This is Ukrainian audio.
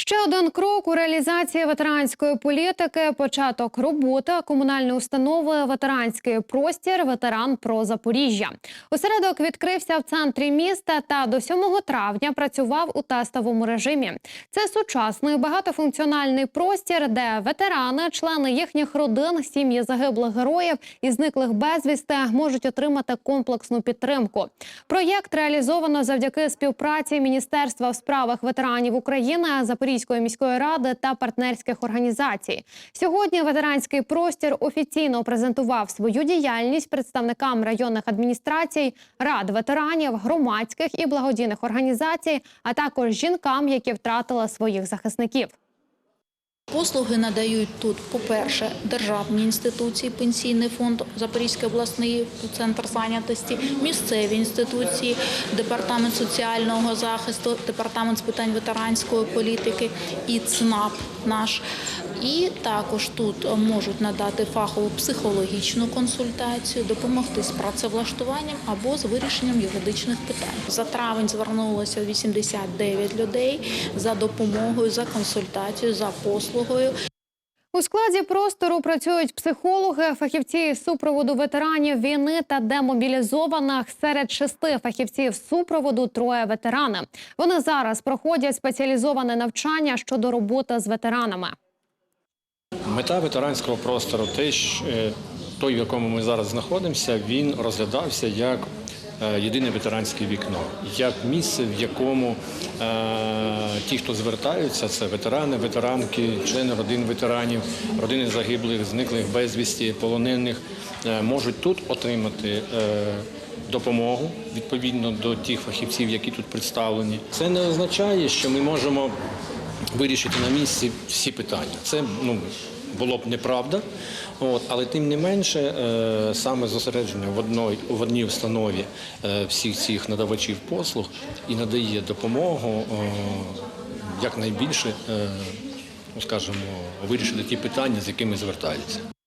Ще один крок у реалізації ветеранської політики. Початок роботи комунальної установи Ветеранський простір ветеран про Запоріжжя. Осередок відкрився в центрі міста та до 7 травня працював у тестовому режимі. Це сучасний багатофункціональний простір, де ветерани, члени їхніх родин, сім'ї загиблих героїв і зниклих безвісти можуть отримати комплексну підтримку. Проєкт реалізовано завдяки співпраці Міністерства в справах ветеранів України, Запорізької міської ради та партнерських організацій. Сьогодні ветеранський простір офіційно презентував свою діяльність представникам районних адміністрацій, рад ветеранів, громадських і благодійних організацій, а також жінкам, які втратили своїх захисників. Послуги надають тут, по-перше, державні інституції, пенсійний фонд Запорізький обласний центр зайнятості, місцеві інституції, департамент соціального захисту, департамент з питань ветеранської політики і ЦНАП наш. І також тут можуть надати фахову психологічну консультацію, допомогти з працевлаштуванням або з вирішенням юридичних питань. За травень звернулося 89 людей за допомогою, за консультацією, за послугою. У складі простору працюють психологи, фахівці супроводу ветеранів війни та демобілізованих. Серед шести фахівців супроводу троє ветерани. Вони зараз проходять спеціалізоване навчання щодо роботи з ветеранами. Мета ветеранського простору, те, е, той, в якому ми зараз знаходимося, він розглядався як єдине ветеранське вікно, як місце, в якому е, ті, хто звертаються, це ветерани, ветеранки, члени родин ветеранів, родини загиблих, зниклих безвісті, полонених, е, можуть тут отримати. е, Допомогу відповідно до тих фахівців, які тут представлені, це не означає, що ми можемо вирішити на місці всі питання. Це ну було б неправда. От, але тим не менше, е, саме зосередження в одній в одній установі е, всіх цих надавачів послуг і надає допомогу е, якнайбільше, ну, скажімо, вирішити ті питання, з якими звертаються.